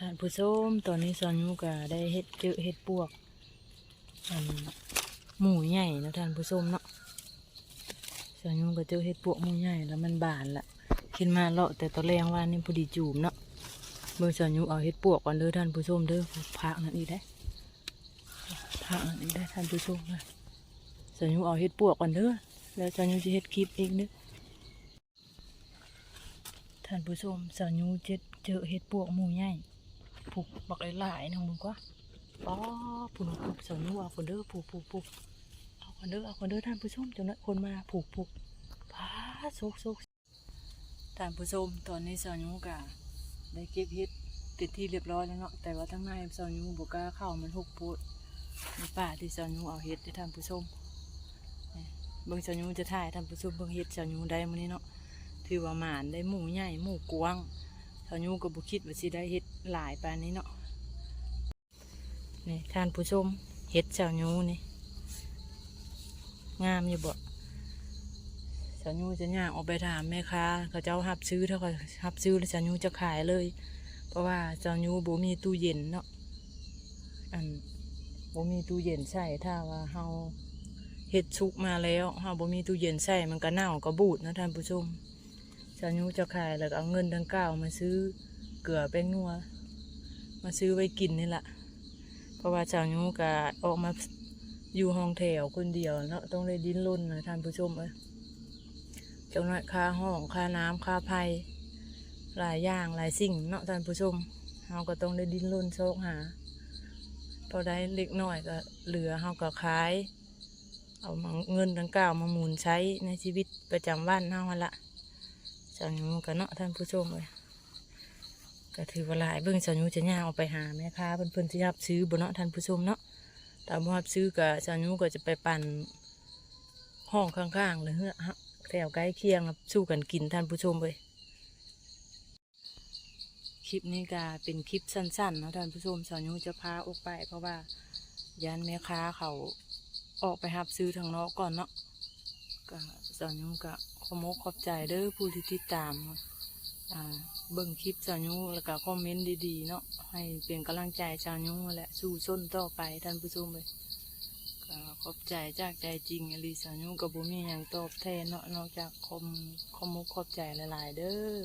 ท่านผู้ชมตอนนี้ซอนยูก็ได้เฮ็ดเจอเฮ็ดปวกอันหมูใหญ่นะท่านผู้ชมเนาะซอนยูก็เจอเฮ็ดปวกหมูใหญ่แล้วมันบานละขึ้นมาเลาะแต่ตอนแรงว่านี่พอดีจูมเนาะเบิ่งซอนยูเอาเฮ็ดปวกก่อนเด้อท่านผู้ชมเด้อพักนั่นอีได้พักนั่นอีได้ท่านผู้ชมนะซอนยูเอาเฮ็ดปวกก่อนเด้อแล้วซอนยูจะเฮ็ดคลิปเองเด้อท่านผู้ชมสาวยูเจ็ดเจอเห็ดปวกหมูใหญ่ ผูกบักหลายๆนะมึงกว่าปอผูกผูกสาวยูเอาคนเด้อผูกผูกผูกเอาคนเด้อเอาคนเด้อท่านผู้ชมจนนั้นคนมาผูกผูกป้าโซกโซกท่านผู้ชมตอนนี้สาวยูกะได้เก็บเห็ดติดที่เรียบร้อยแล้วเนาะแต่ว่าทั้งในสาวยูบกล้าเข้ามันหกปูดในป่าที่สาวยูเอาเห็ดให้ท่านผู้ชมนี่เบิ่งสาวยูจะถ่ายท่านผู้ชมเบิ่งเห็ดสาวยูได้มื้อนี้เนาะถือว่าหมานได้หมูใหญ่หมูกวาง เท่ายูก็บุคิดว่าสิได้เฮ็ดหลายปานนี้เนาะนี่ท่านผู้ชมเฮ็ดเจ้ายูนี่งามอยู่บ่เจ้ายูจะย่างออกไปถามแม่ค้าเขาเจ้าหับซื้อเท่ากับหับซื้อแล้วเจ้ายูจะขายเลย เพราะว่าเจ้ายูบ่มีตู้เย็นเนาะอันบ่มีตู้เย็นใส่ถ้าว่าเฮาเฮ็ดชุกมาแล้วเฮาบ่มีตู้เย็นใส่มันก็เน่าก็บูดนะท่านผู้ชม ชาวยูจะขายแล้วก็เอาเงินดังเก่ามาซื้อเกลือแป้งนัว มาซื้อไว้กินนี่แหละเพราะว่าชาวยูก็ออกมาอยู่ห้องแถวคนเดียวเนาะต้องได้ดิ้นรนนะท่านผู้ชมเอ้ยจังหวัดค่าห้องค่าน้ำค่าไฟหลายอย่างหลายสิ่งเนาะท่านผู้ชมเราก็ต้องได้ดิ้นรนโชคหาพอได้เล็กน้อยก็เหลือเราก็ขาย เอามเงินดังกล่าวมาหมุนใช้ในชีวิตประจำวันเฮาหั่นละ สาวยูกันเนาะท่านผู้ชมเลยก็ถือว่าหลายเบิ่งสาวยูจะย่างออกไปหาแม่ค้าเพิ่นเพิ่นที่รับซื้อบ่เนาะท่านผู้ชมเนาะตามรับซื้อก็สาวยูก็จะไปปั่นห้องข้างๆเลยเฮ้อฮะแถวใกล้เคียงสู้กันกินท่านผู้ชมเลยคลิปนี้ก็เป็นคลิปสั้นๆเนาะท่านผู้ชมสาวยูจะพาออกไป เพราะว่ายันแม่ค้าเขาออกไปรับซื้อทางนอกก่อนเนาะก็ สาวยุก็ขอมกขอบใจเด้อผู้ที่ติดตามอ่าเบิ่งคลิปสาวยุแล้วก็คอมเมนต์ดีๆเนาะให้เป็นกำลังใจสาวยุแหละสู้ส้นต่อไปท่านผู้ชมเลยก็ขอบใจจากใจจริงอลีสาวยุกับบุมีอย่างตอบแทนเนาะนอกจากคอมขอมกขอบใจหลายๆ เด้อ